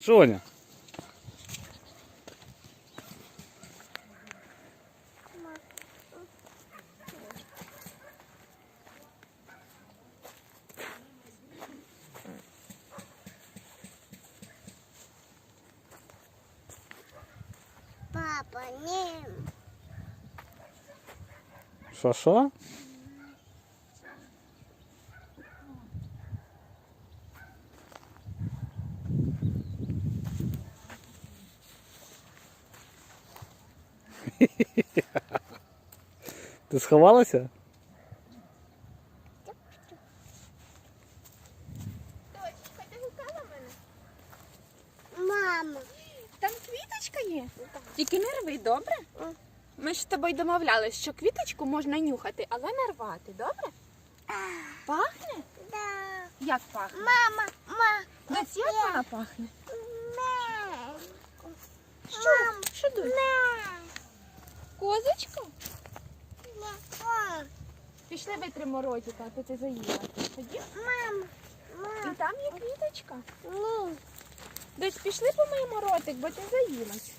Соня. Папа, ні. Що Ти сховалася? Дочка, ти гукала мене? Мама. Там квіточка є. Тільки не рви, добре? Ми ж з тобою домовлялись, що квіточку можна нюхати, але не рвати, добре? Пахне? Да. Як пахне? Мама, ма. Доць, як вона пахне? Що? Що дуть? О, Пішли витри ротика, а то ти заїла. Ходім? Мам. І там є квіточка. Ні. Десь пішли помиємо ротик, бо ти заїлась.